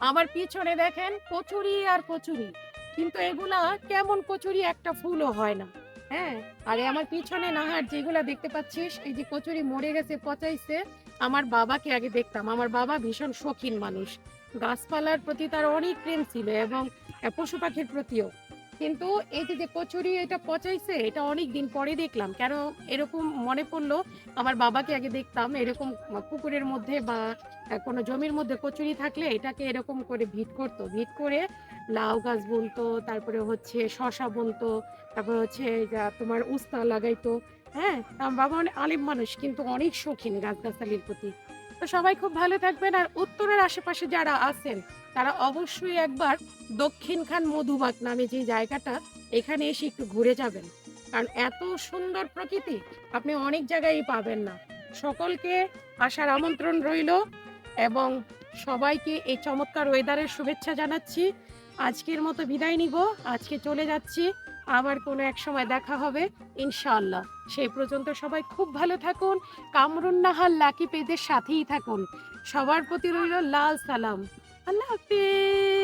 আমার পিছনে দেখেন কচুরি আর কচুরি। কিন্তু এগুলা কেমন কচুরি একটা ফুলও হয় না। হ্যাঁ? আরে আমার পিছনে নাহার যেগুলা দেখতে পাচ্ছিস, এই যে কচুরি মরে গেছে, পচাইছে, আমার বাবাকে আগে দেখতাম। আমার বাবা ভীষণ শৌখিন মানুষ। গাছপালার প্রতি তার অনেক প্রেম ছিল এবং পশু পাখির প্রতিও। কিন্তু এই যে কচুরি এটা পচাইছে, এটা অনেক দিন পরে দেখলাম। কেন এরকম মনে পড়ল, আমার বাবাকে আগে দেখতাম, এরকম পুকুরের মধ্যে বা কোনো জমির মধ্যে কচুরি থাকলে এটাকে এরকম করে ভিট করতো। ভিট করে লাউ গাছ বুনতো, তারপরে হচ্ছে শশা বুনতো, তারপরে হচ্ছে তোমার উস্তা লাগাইতো। হ্যাঁ আমার বাবা অনেক আলিম মানুষ, কিন্তু অনেক শৌখিন গাছগাছালির প্রতি। তো সবাই খুব ভালো থাকবেন। আর উত্তরের আশেপাশে যারা আছেন, তারা অবশ্যই একবার দক্ষিণখান মধুবাগ নামে যে জায়গাটা, এখানে এসে একটু ঘুরে যাবেন। কারণ এত সুন্দর প্রকৃতি, আপনি অনেক জায়গায় পাবেন না। সকলকে আসার আমন্ত্রণ রইল এবং সবাইকে এই চমৎকার ওয়েদারের শুভেচ্ছা জানাচ্ছি। আজকের মতো বিদায় নিব। আজকে চলে যাচ্ছি আবার কোনো এক সময় দেখা হবে, ইনশাআল্লাহ। সেই পর্যন্ত সবাই খুব ভালো থাকুন, কামরুন নাহার লাকি পেজের সাথেই থাকুন। সবার প্রতি রইল লাল সালাম। আল্লাহ হাফিজ।